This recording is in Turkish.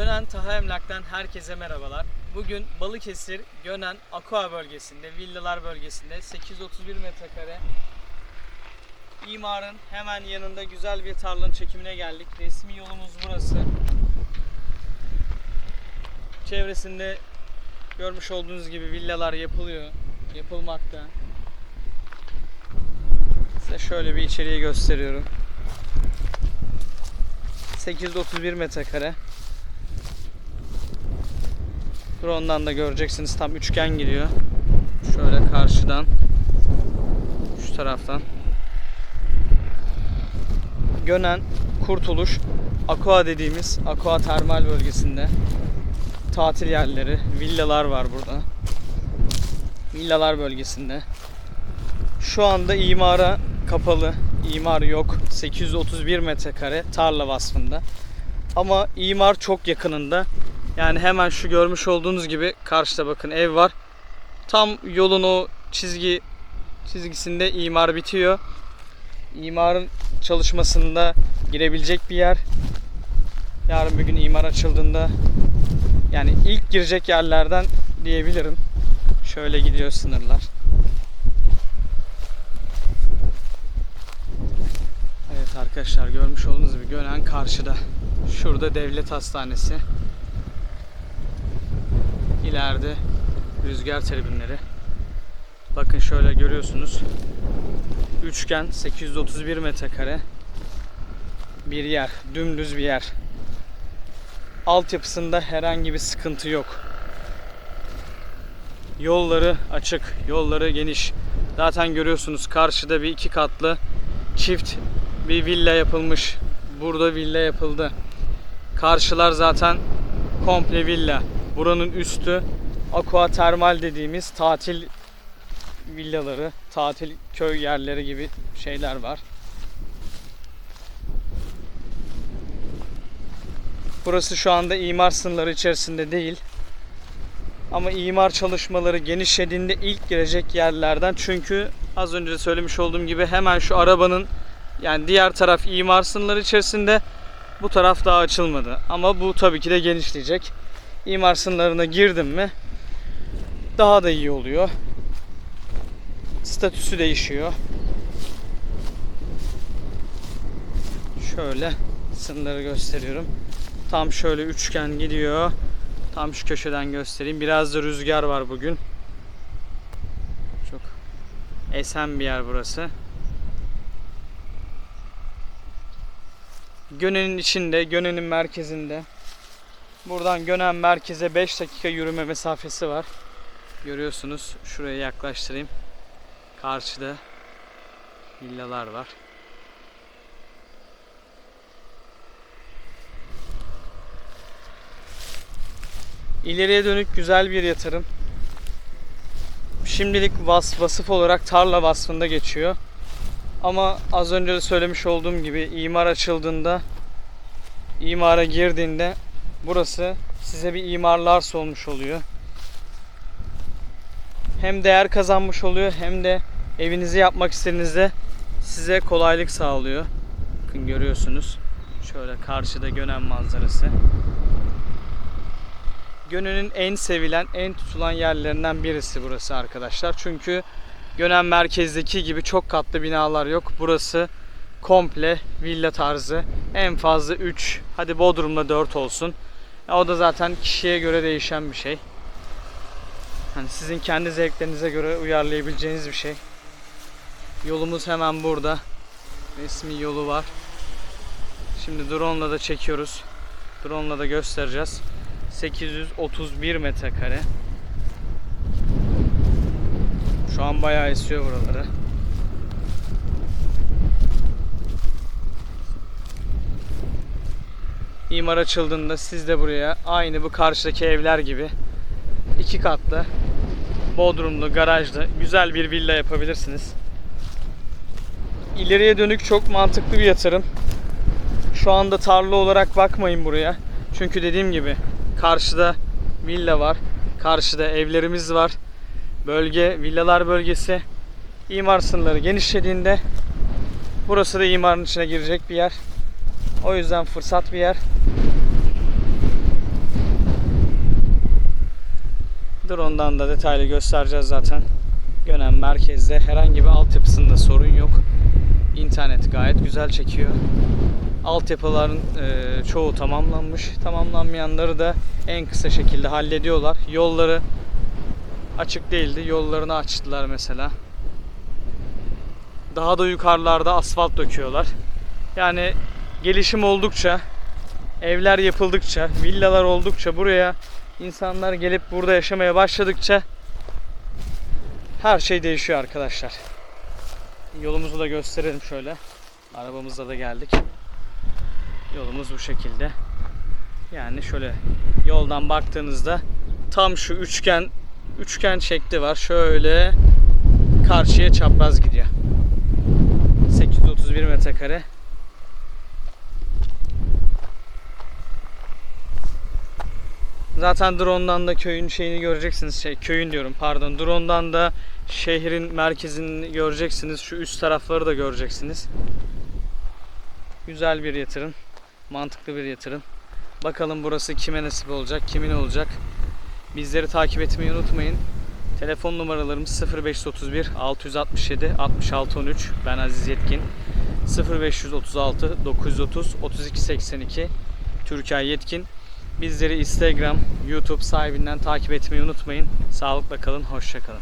Gönen Taha Emlak'tan herkese merhabalar. Bugün Balıkesir, Gönen, Aqua bölgesinde, villalar bölgesinde 831 metrekare imarın hemen yanında güzel bir tarlanın çekimine geldik. Resmi yolumuz burası. Çevresinde görmüş olduğunuz gibi villalar yapılıyor, yapılmakta. Size şöyle bir içeriği gösteriyorum. 831 metrekare. Drone'dan da göreceksiniz tam üçgen gidiyor. Şöyle karşıdan şu taraftan. Gönen, Kurtuluş, Aqua dediğimiz Aqua termal bölgesinde tatil yerleri, villalar var burada. Villalar bölgesinde. Şu anda imara kapalı. İmar yok. 831 metrekare tarla vasfında. Ama imar çok yakınında. Yani hemen şu görmüş olduğunuz gibi karşıda bakın ev var. Tam yolun o çizgi çizgisinde imar bitiyor. İmarın çalışmasında girebilecek bir yer. Yarın bir gün imar açıldığında yani ilk girecek yerlerden diyebilirim. Şöyle gidiyor sınırlar. Evet arkadaşlar görmüş olduğunuz gibi Gönen karşıda. Şurada devlet hastanesi. İleride rüzgar tribünleri. Bakın şöyle görüyorsunuz. Üçgen 831 metrekare bir yer. Dümdüz bir yer. Altyapısında herhangi bir sıkıntı yok. Yolları açık, yolları geniş. Zaten görüyorsunuz karşıda bir iki katlı çift bir villa yapılmış. Burada villa yapıldı. Karşılar zaten komple villa. Buranın üstü aqua termal dediğimiz tatil villaları, tatil köy yerleri gibi şeyler var. Burası şu anda imar sınırları içerisinde değil. Ama imar çalışmaları genişlediğinde ilk girecek yerlerden çünkü az önce söylemiş olduğum gibi hemen şu arabanın yani diğer taraf imar sınırları içerisinde bu taraf daha açılmadı. Ama bu tabii ki de genişleyecek. İmar sınırlarına girdim mi daha da iyi oluyor. Statüsü değişiyor. Şöyle sınırları gösteriyorum. Tam şöyle üçgen gidiyor. Tam şu köşeden göstereyim. Biraz da rüzgar var bugün. Çok esen bir yer burası. Gönen'in içinde, Gönen'in merkezinde. Buradan Gönen merkeze 5 dakika yürüme mesafesi var. Görüyorsunuz. Şuraya yaklaştırayım. Karşıda villalar var. İleriye dönük güzel bir yatırım. Şimdilik vas vasıf olarak tarla vasfında geçiyor. Ama az önce de söylemiş olduğum gibi imar açıldığında imara girdiğinde burası size bir imarlar olmuş oluyor. Hem değer kazanmış oluyor hem de evinizi yapmak istediğinizde size kolaylık sağlıyor. Bakın görüyorsunuz. Şöyle karşıda Gönen manzarası. Gönen'in en sevilen, en tutulan yerlerinden birisi burası arkadaşlar. Çünkü Gönen merkezdeki gibi çok katlı binalar yok. Burası komple villa tarzı. En fazla 3, hadi Bodrum'da 4 olsun. Ya o da zaten kişiye göre değişen bir şey. Hani sizin kendi zevklerinize göre uyarlayabileceğiniz bir şey. Yolumuz hemen burada. Resmi yolu var. Şimdi drone'la da çekiyoruz. Drone'la da göstereceğiz. 831 metrekare. Şu an bayağı esiyor buraları. İmar açıldığında siz de buraya aynı bu karşıdaki evler gibi iki katlı bodrumlu, garajlı güzel bir villa yapabilirsiniz. İleriye dönük çok mantıklı bir yatırım. Şu anda tarla olarak bakmayın buraya. Çünkü dediğim gibi karşıda villa var. Karşıda evlerimiz var. Bölge, villalar bölgesi. İmar sınırları genişlediğinde burası da imarın içine girecek bir yer. O yüzden fırsat bir yer. Drone'dan da detaylı göstereceğiz zaten. Gönen merkezde herhangi bir altyapısında sorun yok. İnternet gayet güzel çekiyor. Altyapıların e, çoğu tamamlanmış. Tamamlanmayanları da en kısa şekilde hallediyorlar. Yolları açık değildi. Yollarını açtılar mesela. Daha da yukarılarda asfalt döküyorlar. Yani gelişim oldukça, evler yapıldıkça, villalar oldukça buraya insanlar gelip burada yaşamaya başladıkça her şey değişiyor arkadaşlar. Yolumuzu da gösterelim şöyle. Arabamızla da geldik. Yolumuz bu şekilde. Yani şöyle yoldan baktığınızda tam şu üçgen üçgen şekli var. Şöyle karşıya çapraz gidiyor. 831 metrekare. Zaten drone'dan da köyün şeyini göreceksiniz. Şey köyün diyorum pardon. Drone'dan da şehrin merkezini göreceksiniz. Şu üst tarafları da göreceksiniz. Güzel bir yatırım. Mantıklı bir yatırım. Bakalım burası kime nasip olacak, kimin olacak. Bizleri takip etmeyi unutmayın. Telefon numaralarımız 0531 667 6613. Ben Aziz Yetkin. 0536 930 32 82. Türkiye Yetkin. Bizleri Instagram, YouTube sahibinden takip etmeyi unutmayın. Sağlıkla kalın, hoşça kalın.